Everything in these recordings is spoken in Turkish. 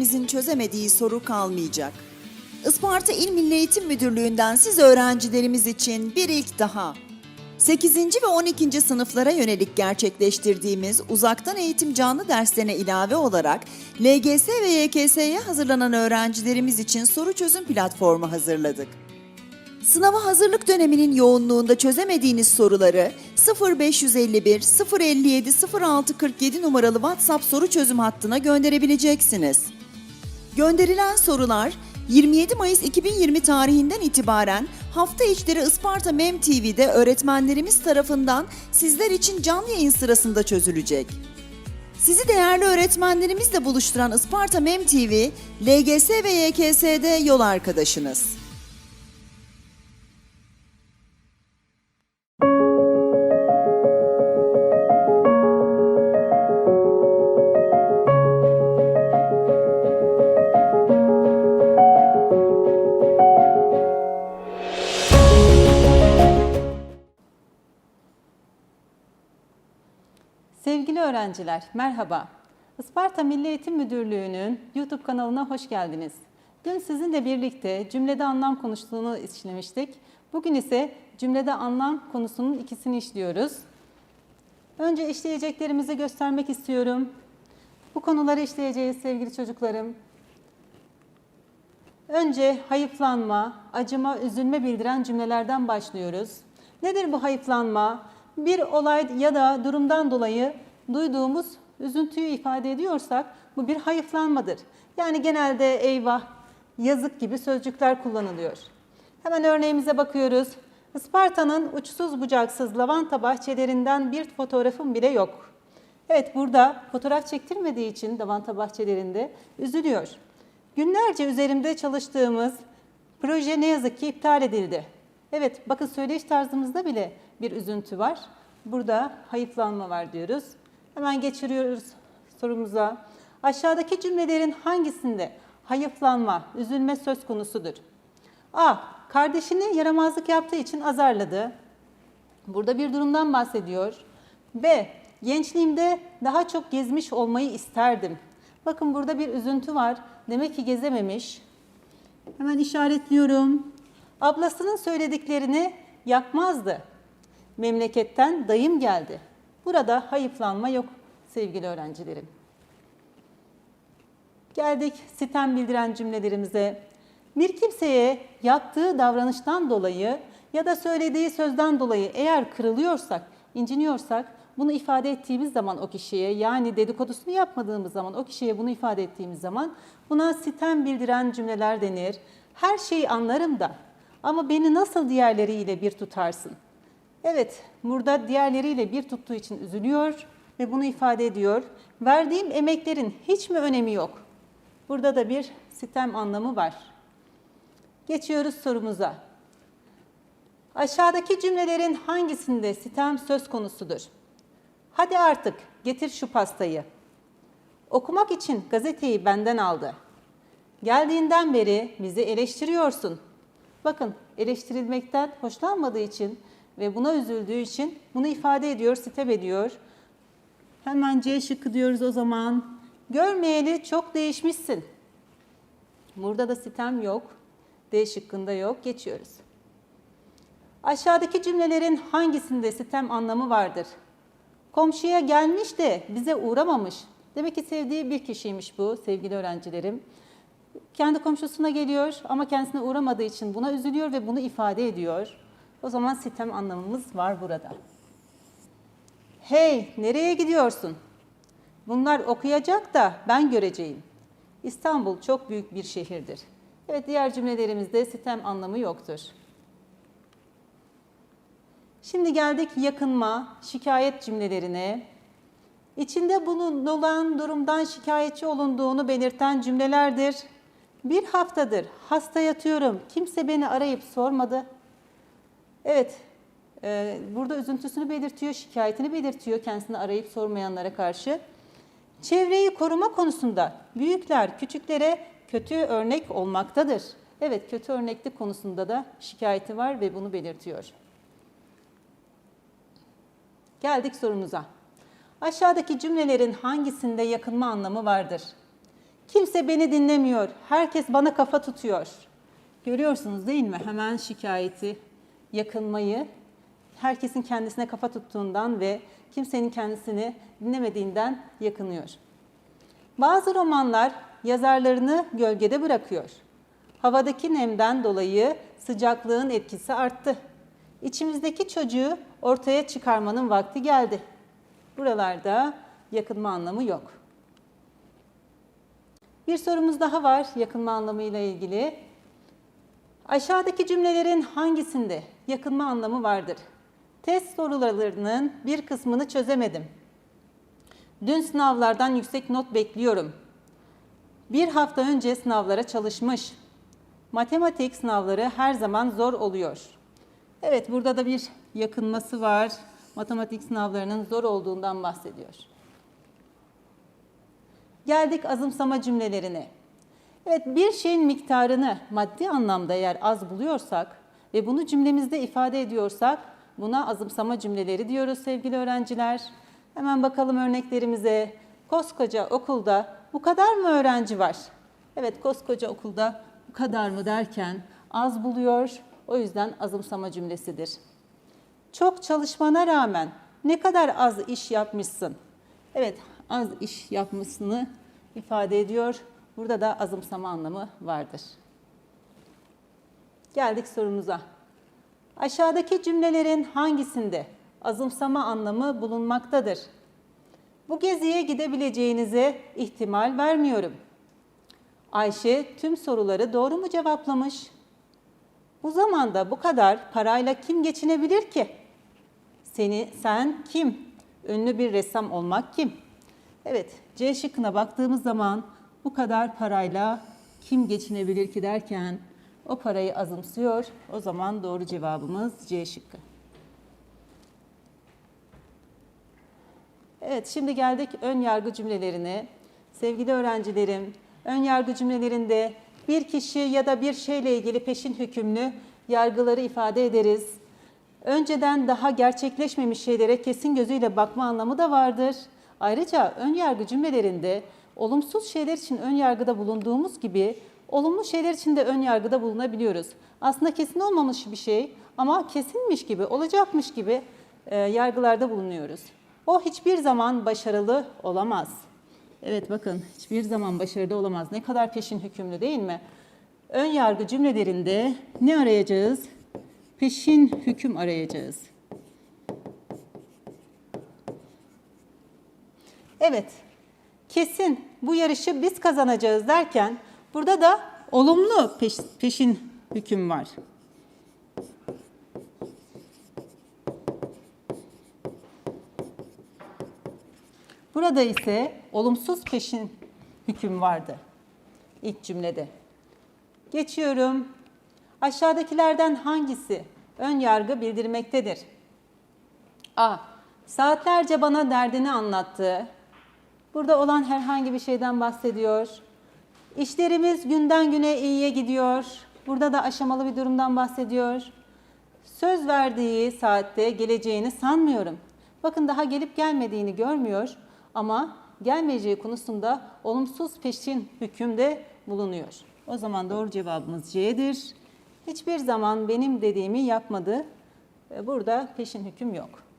öğrencimizin çözemediği soru kalmayacak. Isparta İl Milli Eğitim Müdürlüğü'nden siz öğrencilerimiz için bir ilk daha. 8. ve 12. sınıflara yönelik gerçekleştirdiğimiz uzaktan eğitim canlı derslerine ilave olarak LGS ve YKS'ye hazırlanan öğrencilerimiz için soru çözüm platformu hazırladık. Sınava hazırlık döneminin yoğunluğunda çözemediğiniz soruları 0551 057 0647 numaralı WhatsApp soru çözüm hattına gönderebileceksiniz. Gönderilen sorular 27 Mayıs 2020 tarihinden itibaren hafta içleri Isparta Mem TV'de öğretmenlerimiz tarafından sizler için canlı yayın sırasında çözülecek. Sizi değerli öğretmenlerimizle buluşturan Isparta Mem TV, LGS ve YKS'de yol arkadaşınız. Öğrenciler, merhaba. Isparta Milli Eğitim Müdürlüğü'nün YouTube kanalına hoş geldiniz. Dün sizinle birlikte cümlede anlam konusunu işlemiştik. Bugün ise cümlede anlam konusunun ikisini işliyoruz. Önce işleyeceklerimizi göstermek istiyorum. Bu konuları işleyeceğiz sevgili çocuklarım. Önce hayıflanma, acıma, üzülme bildiren cümlelerden başlıyoruz. Nedir bu hayıflanma? Bir olay ya da durumdan dolayı duyduğumuz üzüntüyü ifade ediyorsak bu bir hayıflanmadır. Yani genelde eyvah, yazık gibi sözcükler kullanılıyor. Hemen örneğimize bakıyoruz. Isparta'nın uçsuz bucaksız lavanta bahçelerinden bir fotoğrafım bile yok. Evet burada fotoğraf çektirmediği için lavanta bahçelerinde üzülüyor. Günlerce üzerimde çalıştığımız proje ne yazık ki iptal edildi. Evet bakın söyleyiş tarzımızda bile bir üzüntü var. Burada hayıflanma var diyoruz. Hemen geçiriyoruz sorumuza. Aşağıdaki cümlelerin hangisinde hayıflanma, üzülme söz konusudur? A. Kardeşini yaramazlık yaptığı için azarladı. Burada bir durumdan bahsediyor. B. Gençliğimde daha çok gezmiş olmayı isterdim. Bakın burada bir üzüntü var. Demek ki gezememiş. Hemen işaretliyorum. Ablasının söylediklerini yapmazdı. Memleketten dayım geldi. Burada hayıflanma yok sevgili öğrencilerim. Geldik sitem bildiren cümlelerimize. Bir kimseye yaptığı davranıştan dolayı ya da söylediği sözden dolayı eğer kırılıyorsak, inciniyorsak bunu ifade ettiğimiz zaman o kişiye yani dedikodusunu yapmadığımız zaman o kişiye bunu ifade ettiğimiz zaman buna sitem bildiren cümleler denir. Her şeyi anlarım da ama beni nasıl diğerleriyle bir tutarsın? Evet, burada diğerleriyle bir tuttuğu için üzülüyor ve bunu ifade ediyor. Verdiğim emeklerin hiç mi önemi yok? Burada da bir sitem anlamı var. Geçiyoruz sorumuza. Aşağıdaki cümlelerin hangisinde sitem söz konusudur? Hadi artık getir şu pastayı. Okumak için gazeteyi benden aldı. Geldiğinden beri bizi eleştiriyorsun. Bakın eleştirilmekten hoşlanmadığı için ve buna üzüldüğü için bunu ifade ediyor, sitem ediyor. Hemen C şıkkı diyoruz o zaman. Görmeyeli çok değişmişsin. Burada da sitem yok. D şıkkında yok. Geçiyoruz. Aşağıdaki cümlelerin hangisinde sitem anlamı vardır? Komşuya gelmiş de bize uğramamış. Demek ki sevdiği bir kişiymiş bu sevgili öğrencilerim. Kendi komşusuna geliyor ama kendisine uğramadığı için buna üzülüyor ve bunu ifade ediyor. O zaman sitem anlamımız var burada. Hey nereye gidiyorsun? Bunlar okuyacak da ben göreceğim. İstanbul çok büyük bir şehirdir. Evet diğer cümlelerimizde sitem anlamı yoktur. Şimdi geldik yakınma, şikayet cümlelerine. İçinde bulunan durumdan şikayetçi olunduğunu belirten cümlelerdir. Bir haftadır hasta yatıyorum, kimse beni arayıp sormadı. Evet, e, burada üzüntüsünü belirtiyor, şikayetini belirtiyor kendisini arayıp sormayanlara karşı. Çevreyi koruma konusunda büyükler küçüklere kötü örnek olmaktadır. Evet, kötü örneklik konusunda da şikayeti var ve bunu belirtiyor. Geldik sorumuza. Aşağıdaki cümlelerin hangisinde yakınma anlamı vardır? Kimse beni dinlemiyor. Herkes bana kafa tutuyor. Görüyorsunuz değil mi? Hemen şikayeti, yakınmayı, herkesin kendisine kafa tuttuğundan ve kimsenin kendisini dinlemediğinden yakınıyor. Bazı romanlar yazarlarını gölgede bırakıyor. Havadaki nemden dolayı sıcaklığın etkisi arttı. İçimizdeki çocuğu ortaya çıkarmanın vakti geldi. Buralarda yakınma anlamı yok. Bir sorumuz daha var yakınma anlamıyla ilgili. Aşağıdaki cümlelerin hangisinde yakınma anlamı vardır? Test sorularının bir kısmını çözemedim. Dün sınavlardan yüksek not bekliyorum. Bir hafta önce sınavlara çalışmış. Matematik sınavları her zaman zor oluyor. Evet burada da bir yakınması var. Matematik sınavlarının zor olduğundan bahsediyor. Geldik azımsama cümlelerine. Evet bir şeyin miktarını maddi anlamda eğer az buluyorsak ve bunu cümlemizde ifade ediyorsak buna azımsama cümleleri diyoruz sevgili öğrenciler. Hemen bakalım örneklerimize. Koskoca okulda bu kadar mı öğrenci var? Evet koskoca okulda bu kadar mı derken az buluyor. O yüzden azımsama cümlesidir. Çok çalışmana rağmen ne kadar az iş yapmışsın? Evet, az iş yapmasını ifade ediyor. Burada da azımsama anlamı vardır. Geldik sorumuza. Aşağıdaki cümlelerin hangisinde azımsama anlamı bulunmaktadır? Bu geziye gidebileceğinize ihtimal vermiyorum. Ayşe tüm soruları doğru mu cevaplamış? Bu zamanda bu kadar parayla kim geçinebilir ki? Seni, sen kim? Ünlü bir ressam olmak kim? Evet, C şıkkına baktığımız zaman bu kadar parayla kim geçinebilir ki derken o parayı azımsıyor. O zaman doğru cevabımız C şıkkı. Evet, şimdi geldik ön yargı cümlelerine. Sevgili öğrencilerim, ön yargı cümlelerinde bir kişi ya da bir şeyle ilgili peşin hükümlü yargıları ifade ederiz. Önceden daha gerçekleşmemiş şeylere kesin gözüyle bakma anlamı da vardır. Ayrıca ön yargı cümlelerinde olumsuz şeyler için ön yargıda bulunduğumuz gibi olumlu şeyler için de ön yargıda bulunabiliyoruz. Aslında kesin olmamış bir şey ama kesinmiş gibi, olacakmış gibi e, yargılarda bulunuyoruz. O hiçbir zaman başarılı olamaz. Evet bakın hiçbir zaman başarılı olamaz. Ne kadar peşin hükümlü değil mi? Ön yargı cümlelerinde ne arayacağız? Peşin hüküm arayacağız. Evet, kesin bu yarışı biz kazanacağız derken burada da olumlu peş- peşin hüküm var. Burada ise olumsuz peşin hüküm vardı ilk cümlede. Geçiyorum. Aşağıdakilerden hangisi ön yargı bildirmektedir? A. Saatlerce bana derdini anlattı. Burada olan herhangi bir şeyden bahsediyor. İşlerimiz günden güne iyiye gidiyor. Burada da aşamalı bir durumdan bahsediyor. Söz verdiği saatte geleceğini sanmıyorum. Bakın daha gelip gelmediğini görmüyor ama gelmeyeceği konusunda olumsuz peşin hükümde bulunuyor. O zaman doğru cevabımız C'dir. Hiçbir zaman benim dediğimi yapmadı. Burada peşin hüküm yok.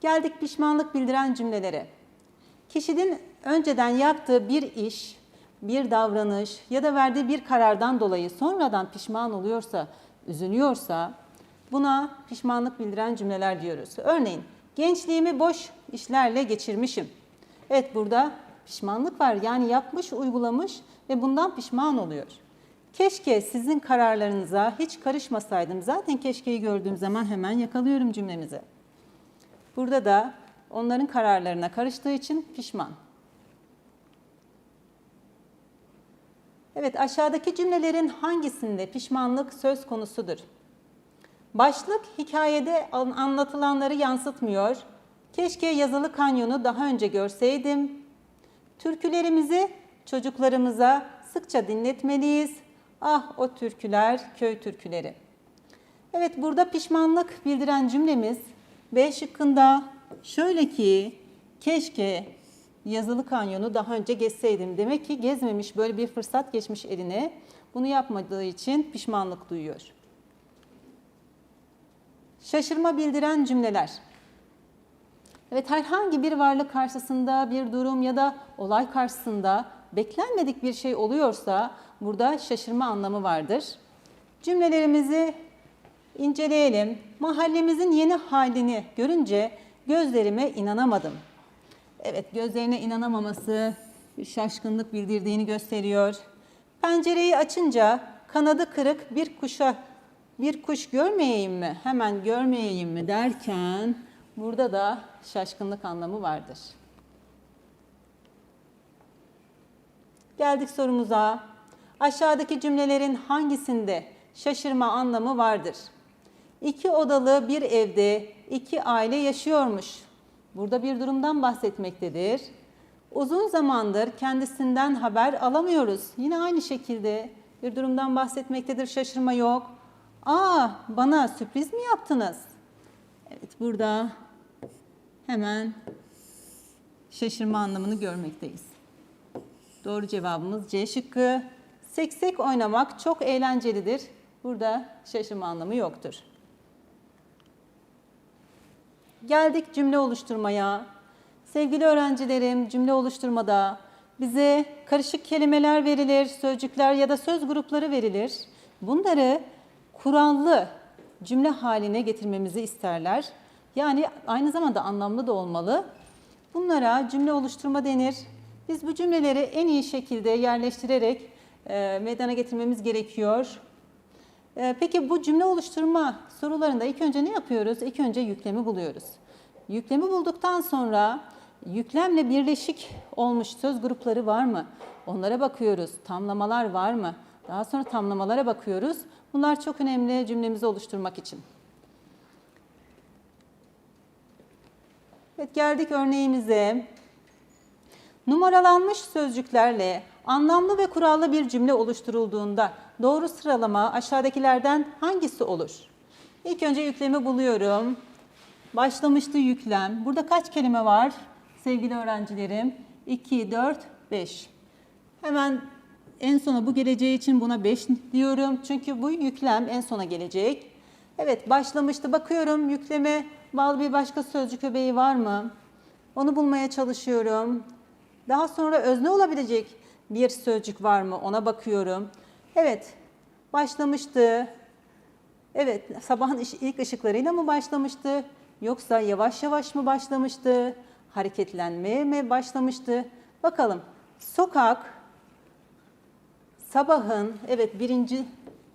Geldik pişmanlık bildiren cümlelere. Kişinin önceden yaptığı bir iş, bir davranış ya da verdiği bir karardan dolayı sonradan pişman oluyorsa, üzülüyorsa buna pişmanlık bildiren cümleler diyoruz. Örneğin gençliğimi boş işlerle geçirmişim. Evet burada pişmanlık var. Yani yapmış, uygulamış ve bundan pişman oluyor. Keşke sizin kararlarınıza hiç karışmasaydım. Zaten keşkeyi gördüğüm zaman hemen yakalıyorum cümlemizi. Burada da onların kararlarına karıştığı için pişman. Evet aşağıdaki cümlelerin hangisinde pişmanlık söz konusudur? Başlık hikayede an- anlatılanları yansıtmıyor. Keşke yazılı kanyonu daha önce görseydim. Türkülerimizi çocuklarımıza sıkça dinletmeliyiz. Ah o türküler, köy türküleri. Evet burada pişmanlık bildiren cümlemiz B şıkkında şöyle ki keşke yazılı kanyonu daha önce gezseydim. Demek ki gezmemiş, böyle bir fırsat geçmiş eline. Bunu yapmadığı için pişmanlık duyuyor. Şaşırma bildiren cümleler. Evet herhangi bir varlık karşısında bir durum ya da olay karşısında beklenmedik bir şey oluyorsa burada şaşırma anlamı vardır. Cümlelerimizi inceleyelim. Mahallemizin yeni halini görünce gözlerime inanamadım. Evet gözlerine inanamaması bir şaşkınlık bildirdiğini gösteriyor. Pencereyi açınca kanadı kırık bir kuşa bir kuş görmeyeyim mi? Hemen görmeyeyim mi derken burada da şaşkınlık anlamı vardır. Geldik sorumuza. Aşağıdaki cümlelerin hangisinde şaşırma anlamı vardır? İki odalı bir evde iki aile yaşıyormuş. Burada bir durumdan bahsetmektedir. Uzun zamandır kendisinden haber alamıyoruz. Yine aynı şekilde bir durumdan bahsetmektedir. Şaşırma yok. Aa bana sürpriz mi yaptınız? Evet burada hemen şaşırma anlamını görmekteyiz. Doğru cevabımız C şıkkı. Seksek oynamak çok eğlencelidir. Burada şaşırma anlamı yoktur. Geldik cümle oluşturmaya. Sevgili öğrencilerim, cümle oluşturmada bize karışık kelimeler verilir, sözcükler ya da söz grupları verilir. Bunları kurallı cümle haline getirmemizi isterler. Yani aynı zamanda anlamlı da olmalı. Bunlara cümle oluşturma denir. Biz bu cümleleri en iyi şekilde yerleştirerek e, meydana getirmemiz gerekiyor. E, peki bu cümle oluşturma sorularında ilk önce ne yapıyoruz? İlk önce yüklemi buluyoruz. Yüklemi bulduktan sonra yüklemle birleşik olmuş söz grupları var mı? Onlara bakıyoruz. Tamlamalar var mı? Daha sonra tamlamalara bakıyoruz. Bunlar çok önemli cümlemizi oluşturmak için. Evet geldik örneğimize. Numaralanmış sözcüklerle anlamlı ve kurallı bir cümle oluşturulduğunda doğru sıralama aşağıdakilerden hangisi olur? İlk önce yüklemi buluyorum. Başlamıştı yüklem. Burada kaç kelime var sevgili öğrencilerim? 2, 4, 5. Hemen en sona bu geleceği için buna 5 diyorum. Çünkü bu yüklem en sona gelecek. Evet başlamıştı. Bakıyorum yükleme bağlı bir başka sözcük öbeği var mı? Onu bulmaya çalışıyorum. Daha sonra özne olabilecek bir sözcük var mı? Ona bakıyorum. Evet başlamıştı. Evet sabahın ilk ışıklarıyla mı başlamıştı? Yoksa yavaş yavaş mı başlamıştı? Hareketlenmeye mi başlamıştı? Bakalım. Sokak, sabahın, evet birinci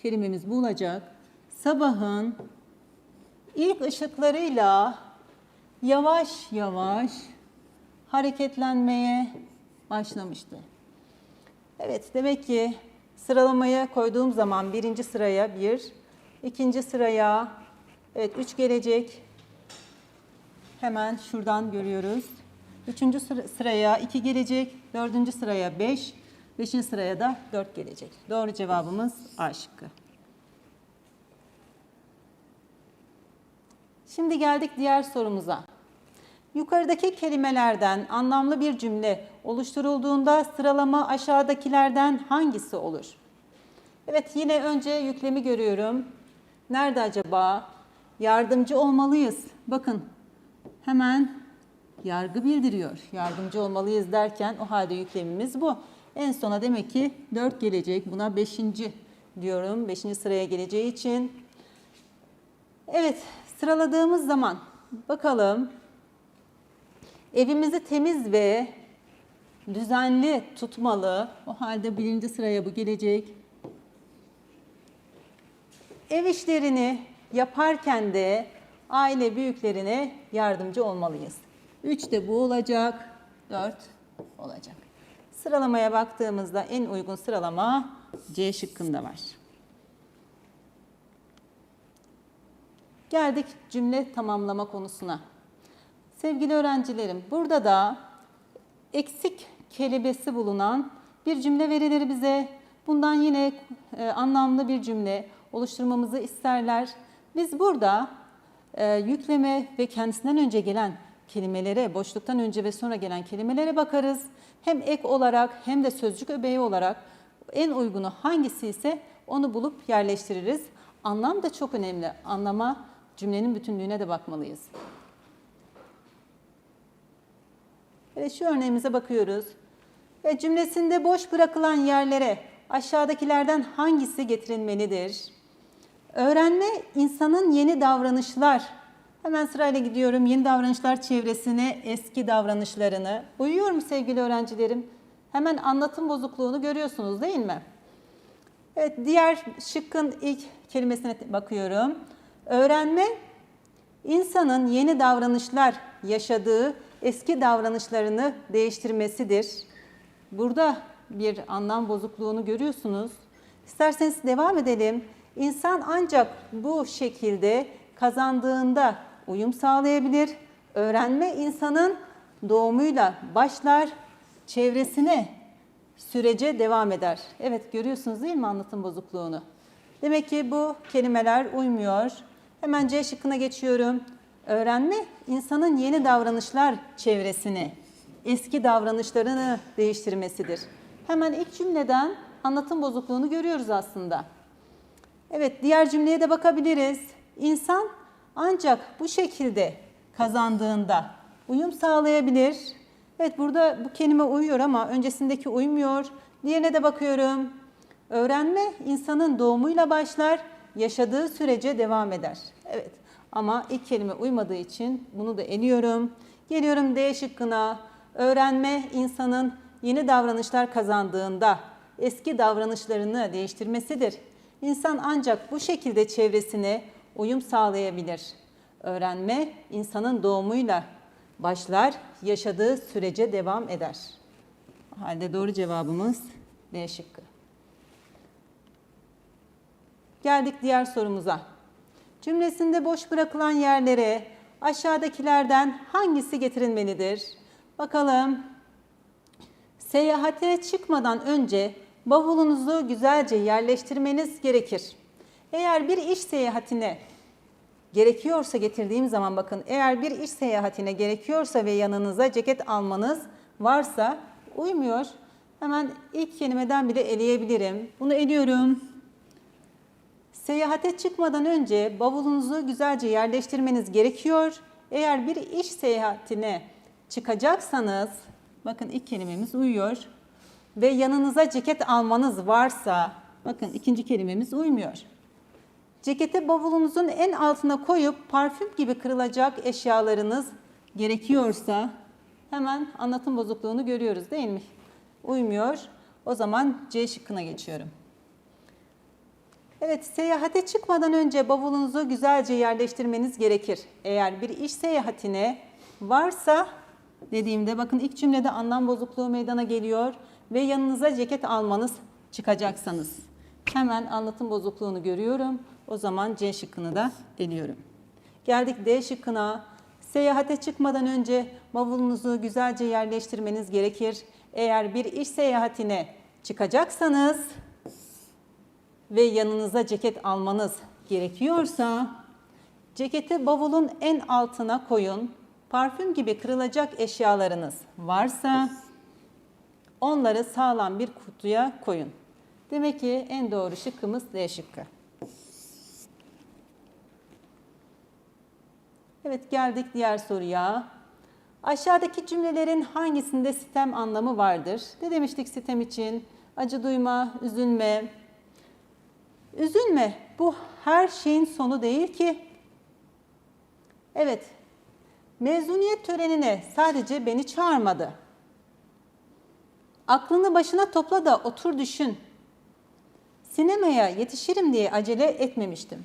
kelimemiz bu olacak. Sabahın ilk ışıklarıyla yavaş yavaş hareketlenmeye başlamıştı. Evet demek ki sıralamaya koyduğum zaman birinci sıraya bir, ikinci sıraya evet üç gelecek. Hemen şuradan görüyoruz. Üçüncü sıra- sıraya iki gelecek, dördüncü sıraya beş, beşinci sıraya da dört gelecek. Doğru cevabımız A şıkkı. Şimdi geldik diğer sorumuza. Yukarıdaki kelimelerden anlamlı bir cümle oluşturulduğunda sıralama aşağıdakilerden hangisi olur? Evet yine önce yüklemi görüyorum. Nerede acaba? Yardımcı olmalıyız. Bakın hemen yargı bildiriyor. Yardımcı olmalıyız derken o halde yüklemimiz bu. En sona demek ki 4 gelecek. Buna 5. diyorum. 5. sıraya geleceği için. Evet sıraladığımız zaman bakalım evimizi temiz ve düzenli tutmalı. O halde birinci sıraya bu gelecek. Ev işlerini yaparken de aile büyüklerine yardımcı olmalıyız. 3 de bu olacak, 4 olacak. Sıralamaya baktığımızda en uygun sıralama C şıkkında var. Geldik cümle tamamlama konusuna. Sevgili öğrencilerim, burada da eksik kelimesi bulunan bir cümle verilir bize. Bundan yine e, anlamlı bir cümle oluşturmamızı isterler. Biz burada e, yükleme ve kendisinden önce gelen kelimelere, boşluktan önce ve sonra gelen kelimelere bakarız. Hem ek olarak hem de sözcük öbeği olarak en uygunu hangisi ise onu bulup yerleştiririz. Anlam da çok önemli. Anlama cümlenin bütünlüğüne de bakmalıyız. Evet şu örneğimize bakıyoruz. Ve cümlesinde boş bırakılan yerlere aşağıdakilerden hangisi getirilmelidir? Öğrenme insanın yeni davranışlar. Hemen sırayla gidiyorum. Yeni davranışlar çevresine eski davranışlarını. Uyuyor mu sevgili öğrencilerim? Hemen anlatım bozukluğunu görüyorsunuz değil mi? Evet diğer şıkkın ilk kelimesine bakıyorum. Öğrenme insanın yeni davranışlar yaşadığı eski davranışlarını değiştirmesidir. Burada bir anlam bozukluğunu görüyorsunuz. İsterseniz devam edelim. İnsan ancak bu şekilde kazandığında uyum sağlayabilir. Öğrenme insanın doğumuyla başlar, çevresine sürece devam eder. Evet görüyorsunuz değil mi anlatım bozukluğunu? Demek ki bu kelimeler uymuyor. Hemen C şıkkına geçiyorum. Öğrenme insanın yeni davranışlar çevresini, eski davranışlarını değiştirmesidir. Hemen ilk cümleden anlatım bozukluğunu görüyoruz aslında. Evet, diğer cümleye de bakabiliriz. İnsan ancak bu şekilde kazandığında uyum sağlayabilir. Evet, burada bu kelime uyuyor ama öncesindeki uymuyor. Diğerine de bakıyorum. Öğrenme insanın doğumuyla başlar, yaşadığı sürece devam eder. Evet, ama ilk kelime uymadığı için bunu da eliyorum. Geliyorum D şıkkına. Öğrenme insanın yeni davranışlar kazandığında eski davranışlarını değiştirmesidir. İnsan ancak bu şekilde çevresine uyum sağlayabilir. Öğrenme insanın doğumuyla başlar, yaşadığı sürece devam eder. O halde doğru cevabımız B şıkkı. Geldik diğer sorumuza. Cümlesinde boş bırakılan yerlere aşağıdakilerden hangisi getirilmelidir? Bakalım. Seyahate çıkmadan önce bavulunuzu güzelce yerleştirmeniz gerekir. Eğer bir iş seyahatine gerekiyorsa getirdiğim zaman bakın eğer bir iş seyahatine gerekiyorsa ve yanınıza ceket almanız varsa uymuyor. Hemen ilk kelimeden bile eleyebilirim. Bunu eliyorum. Seyahate çıkmadan önce bavulunuzu güzelce yerleştirmeniz gerekiyor. Eğer bir iş seyahatine çıkacaksanız, bakın ilk kelimemiz uyuyor ve yanınıza ceket almanız varsa, bakın ikinci kelimemiz uymuyor. Ceketi bavulunuzun en altına koyup parfüm gibi kırılacak eşyalarınız gerekiyorsa, hemen anlatım bozukluğunu görüyoruz değil mi? Uymuyor. O zaman C şıkkına geçiyorum. Evet, seyahate çıkmadan önce bavulunuzu güzelce yerleştirmeniz gerekir. Eğer bir iş seyahatine varsa dediğimde bakın ilk cümlede anlam bozukluğu meydana geliyor ve yanınıza ceket almanız çıkacaksanız. Hemen anlatım bozukluğunu görüyorum. O zaman C şıkkını da eliyorum. Geldik D şıkkına. Seyahate çıkmadan önce bavulunuzu güzelce yerleştirmeniz gerekir. Eğer bir iş seyahatine çıkacaksanız ve yanınıza ceket almanız gerekiyorsa ceketi bavulun en altına koyun. Parfüm gibi kırılacak eşyalarınız varsa onları sağlam bir kutuya koyun. Demek ki en doğru şıkkımız D şıkkı. Evet geldik diğer soruya. Aşağıdaki cümlelerin hangisinde sitem anlamı vardır? Ne demiştik sitem için? Acı duyma, üzülme, Üzülme, bu her şeyin sonu değil ki. Evet, mezuniyet törenine sadece beni çağırmadı. Aklını başına topla da otur düşün. Sinemaya yetişirim diye acele etmemiştim.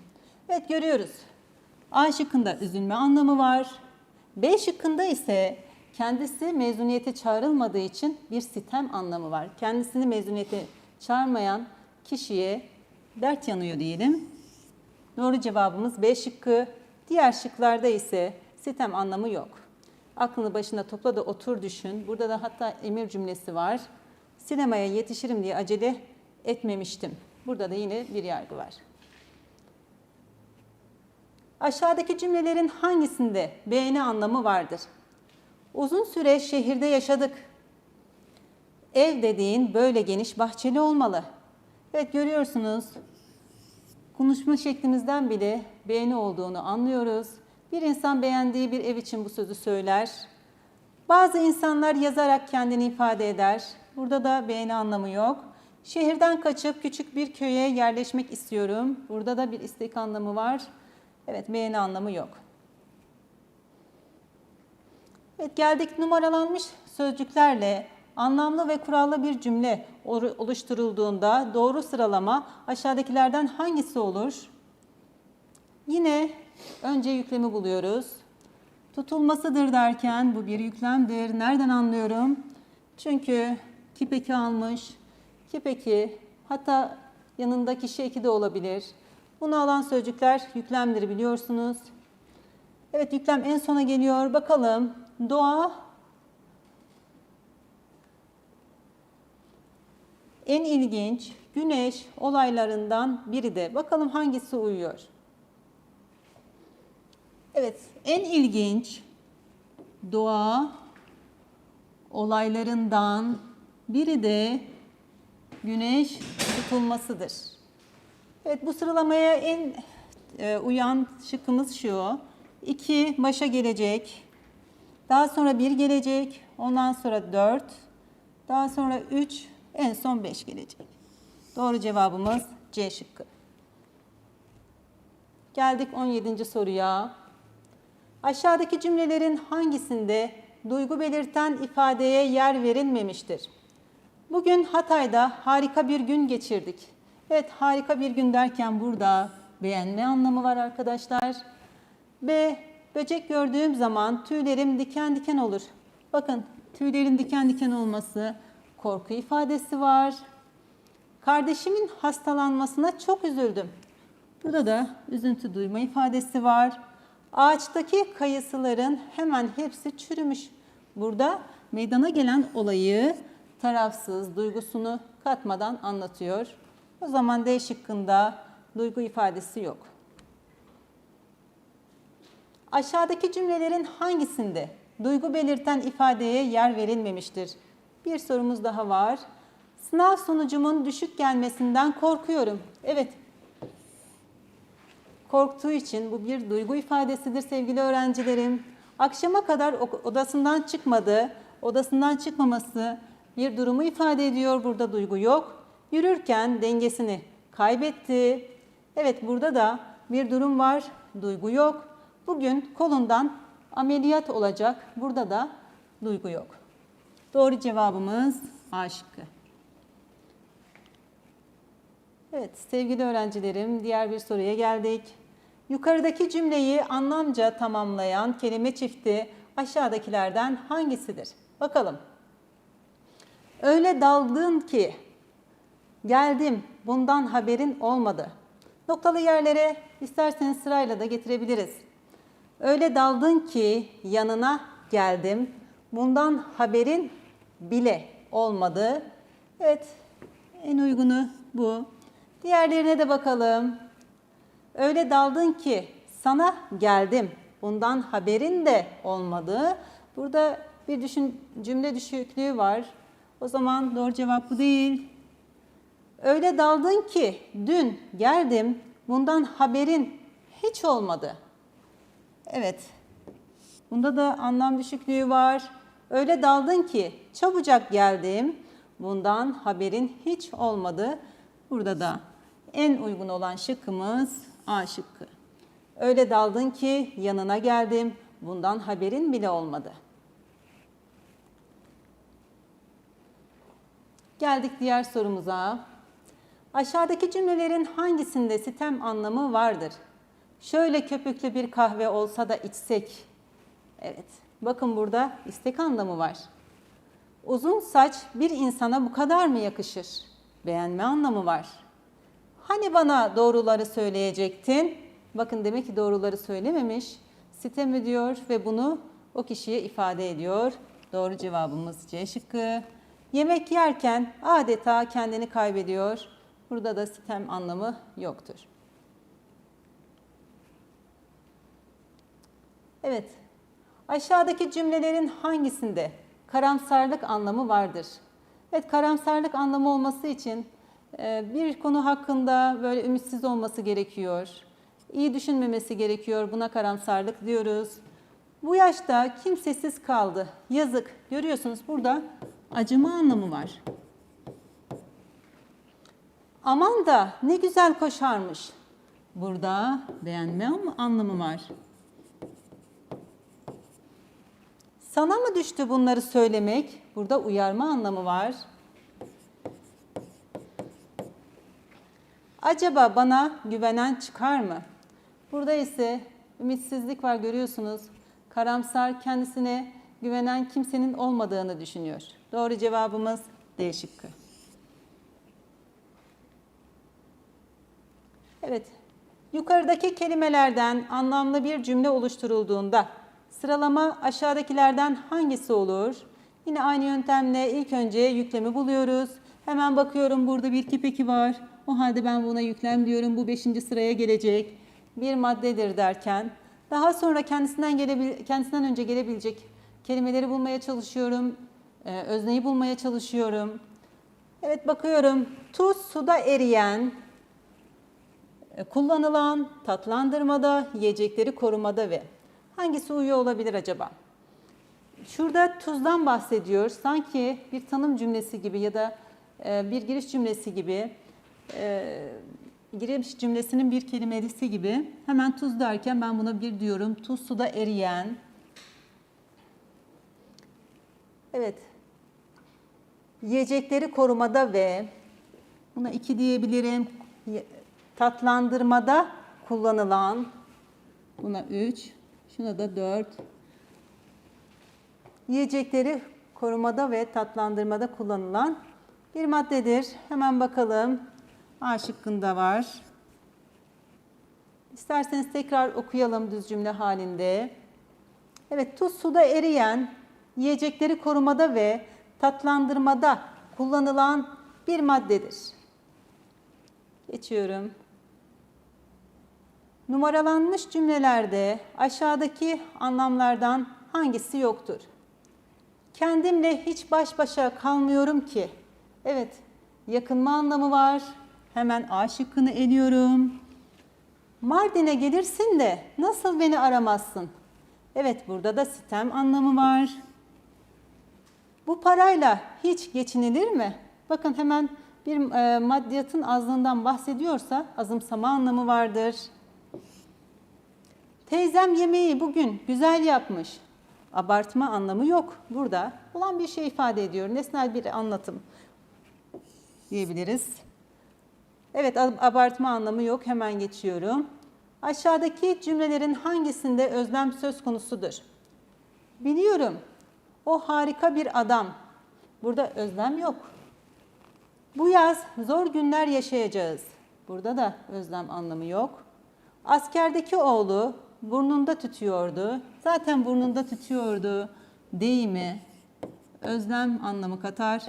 Evet görüyoruz. A şıkkında üzülme anlamı var. B şıkkında ise kendisi mezuniyete çağrılmadığı için bir sitem anlamı var. Kendisini mezuniyete çağırmayan kişiye dert yanıyor diyelim. Doğru cevabımız B şıkkı. Diğer şıklarda ise sitem anlamı yok. Aklını başına topla da otur düşün. Burada da hatta emir cümlesi var. Sinemaya yetişirim diye acele etmemiştim. Burada da yine bir yargı var. Aşağıdaki cümlelerin hangisinde beğeni anlamı vardır? Uzun süre şehirde yaşadık. Ev dediğin böyle geniş bahçeli olmalı. Evet görüyorsunuz. Konuşma şeklimizden bile beğeni olduğunu anlıyoruz. Bir insan beğendiği bir ev için bu sözü söyler. Bazı insanlar yazarak kendini ifade eder. Burada da beğeni anlamı yok. Şehirden kaçıp küçük bir köye yerleşmek istiyorum. Burada da bir istek anlamı var. Evet beğeni anlamı yok. Evet geldik numaralanmış sözcüklerle anlamlı ve kurallı bir cümle oluşturulduğunda doğru sıralama aşağıdakilerden hangisi olur? Yine önce yüklemi buluyoruz. Tutulmasıdır derken bu bir yüklemdir. Nereden anlıyorum? Çünkü kipeki almış. Kipeki hatta yanında kişi eki de olabilir. Bunu alan sözcükler yüklemdir biliyorsunuz. Evet yüklem en sona geliyor. Bakalım doğa en ilginç güneş olaylarından biri de. Bakalım hangisi uyuyor? Evet en ilginç doğa olaylarından biri de güneş tutulmasıdır. Evet bu sıralamaya en e, uyan şıkkımız şu. 2 başa gelecek. Daha sonra 1 gelecek. Ondan sonra 4. Daha sonra 3. En son 5 gelecek. Doğru cevabımız C şıkkı. Geldik 17. soruya. Aşağıdaki cümlelerin hangisinde duygu belirten ifadeye yer verilmemiştir? Bugün Hatay'da harika bir gün geçirdik. Evet harika bir gün derken burada beğenme anlamı var arkadaşlar. B. Böcek gördüğüm zaman tüylerim diken diken olur. Bakın tüylerin diken diken olması korku ifadesi var. Kardeşimin hastalanmasına çok üzüldüm. Burada da üzüntü duyma ifadesi var. Ağaçtaki kayısıların hemen hepsi çürümüş. Burada meydana gelen olayı tarafsız, duygusunu katmadan anlatıyor. O zaman D şıkkında duygu ifadesi yok. Aşağıdaki cümlelerin hangisinde duygu belirten ifadeye yer verilmemiştir? Bir sorumuz daha var. Sınav sonucumun düşük gelmesinden korkuyorum. Evet, korktuğu için bu bir duygu ifadesidir sevgili öğrencilerim. Akşama kadar odasından çıkmadı. Odasından çıkmaması bir durumu ifade ediyor. Burada duygu yok. Yürürken dengesini kaybetti. Evet burada da bir durum var. Duygu yok. Bugün kolundan ameliyat olacak. Burada da duygu yok. Doğru cevabımız A şıkkı. Evet sevgili öğrencilerim diğer bir soruya geldik. Yukarıdaki cümleyi anlamca tamamlayan kelime çifti aşağıdakilerden hangisidir? Bakalım. Öyle daldın ki geldim bundan haberin olmadı. Noktalı yerlere isterseniz sırayla da getirebiliriz. Öyle daldın ki yanına geldim bundan haberin bile olmadı. Evet en uygunu bu. Diğerlerine de bakalım. Öyle daldın ki sana geldim. Bundan haberin de olmadı. Burada bir düşün, cümle düşüklüğü var. O zaman doğru cevap bu değil. Öyle daldın ki dün geldim. Bundan haberin hiç olmadı. Evet. Bunda da anlam düşüklüğü var. Öyle daldın ki çabucak geldim. Bundan haberin hiç olmadı. Burada da en uygun olan şıkkımız A şıkkı. Öyle daldın ki yanına geldim. Bundan haberin bile olmadı. Geldik diğer sorumuza. Aşağıdaki cümlelerin hangisinde sitem anlamı vardır? Şöyle köpüklü bir kahve olsa da içsek. Evet. Bakın burada istek anlamı var. Uzun saç bir insana bu kadar mı yakışır? Beğenme anlamı var. Hani bana doğruları söyleyecektin? Bakın demek ki doğruları söylememiş. Sitem ediyor ve bunu o kişiye ifade ediyor. Doğru cevabımız C şıkkı. Yemek yerken adeta kendini kaybediyor. Burada da sitem anlamı yoktur. Evet. Aşağıdaki cümlelerin hangisinde karamsarlık anlamı vardır? Evet, karamsarlık anlamı olması için bir konu hakkında böyle ümitsiz olması gerekiyor. İyi düşünmemesi gerekiyor. Buna karamsarlık diyoruz. Bu yaşta kimsesiz kaldı. Yazık. Görüyorsunuz burada acıma anlamı var. Aman da ne güzel koşarmış. Burada beğenme anlamı var. Sana mı düştü bunları söylemek? Burada uyarma anlamı var. Acaba bana güvenen çıkar mı? Burada ise ümitsizlik var görüyorsunuz. Karamsar kendisine güvenen kimsenin olmadığını düşünüyor. Doğru cevabımız D şıkkı. Evet. Yukarıdaki kelimelerden anlamlı bir cümle oluşturulduğunda sıralama aşağıdakilerden hangisi olur? Yine aynı yöntemle ilk önce yüklemi buluyoruz. Hemen bakıyorum burada bir kipeki var. O halde ben buna yüklem diyorum. Bu beşinci sıraya gelecek. Bir maddedir derken. Daha sonra kendisinden gelebil kendisinden önce gelebilecek kelimeleri bulmaya çalışıyorum. Ee, özneyi bulmaya çalışıyorum. Evet bakıyorum. Tuz suda eriyen, e, kullanılan tatlandırmada, yiyecekleri korumada ve hangisi uyuyor olabilir acaba? Şurada tuzdan bahsediyor. Sanki bir tanım cümlesi gibi ya da e, bir giriş cümlesi gibi e, giriş cümlesinin bir kelimesi gibi hemen tuz derken ben buna bir diyorum. Tuz suda eriyen. Evet. Yiyecekleri korumada ve buna iki diyebilirim. Ye- Tatlandırmada kullanılan buna 3, şuna da 4. Yiyecekleri korumada ve tatlandırmada kullanılan bir maddedir. Hemen bakalım. A şıkkında var. İsterseniz tekrar okuyalım düz cümle halinde. Evet, tuz suda eriyen, yiyecekleri korumada ve tatlandırmada kullanılan bir maddedir. Geçiyorum. Numaralanmış cümlelerde aşağıdaki anlamlardan hangisi yoktur? Kendimle hiç baş başa kalmıyorum ki. Evet, yakınma anlamı var. Hemen A şıkkını eliyorum. Mardin'e gelirsin de nasıl beni aramazsın? Evet, burada da sitem anlamı var. Bu parayla hiç geçinilir mi? Bakın hemen bir e, maddiyatın azlığından bahsediyorsa azımsama anlamı vardır. Teyzem yemeği bugün güzel yapmış. Abartma anlamı yok burada. Olan bir şey ifade ediyor. Nesnel bir anlatım diyebiliriz. Evet ab- abartma anlamı yok. Hemen geçiyorum. Aşağıdaki cümlelerin hangisinde özlem söz konusudur? Biliyorum. O harika bir adam. Burada özlem yok. Bu yaz zor günler yaşayacağız. Burada da özlem anlamı yok. Askerdeki oğlu burnunda tütüyordu. Zaten burnunda tütüyordu. Deyimi özlem anlamı katar.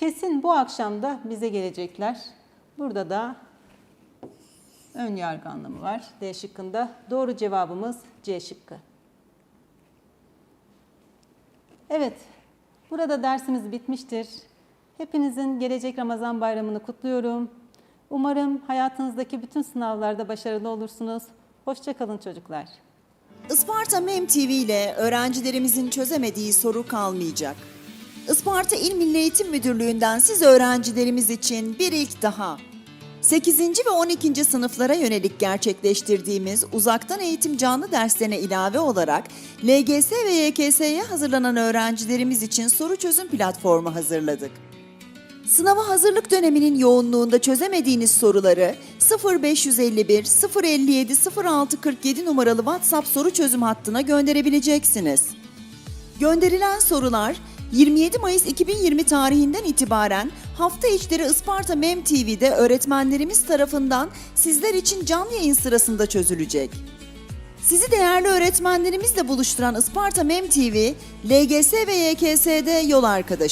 Kesin bu akşam da bize gelecekler. Burada da ön yargı anlamı var. D şıkkında. Doğru cevabımız C şıkkı. Evet, burada dersimiz bitmiştir. Hepinizin gelecek Ramazan bayramını kutluyorum. Umarım hayatınızdaki bütün sınavlarda başarılı olursunuz. Hoşçakalın çocuklar. Isparta MEM TV ile öğrencilerimizin çözemediği soru kalmayacak. Isparta İl Milli Eğitim Müdürlüğü'nden siz öğrencilerimiz için bir ilk daha. 8. ve 12. sınıflara yönelik gerçekleştirdiğimiz uzaktan eğitim canlı derslerine ilave olarak LGS ve YKS'ye hazırlanan öğrencilerimiz için soru çözüm platformu hazırladık. Sınava hazırlık döneminin yoğunluğunda çözemediğiniz soruları 0551 057 0647 numaralı WhatsApp soru çözüm hattına gönderebileceksiniz. Gönderilen sorular 27 Mayıs 2020 tarihinden itibaren hafta içleri Isparta MEM TV'de öğretmenlerimiz tarafından sizler için canlı yayın sırasında çözülecek. Sizi değerli öğretmenlerimizle buluşturan Isparta MEM TV, LGS ve YKS'de yol arkadaşınız.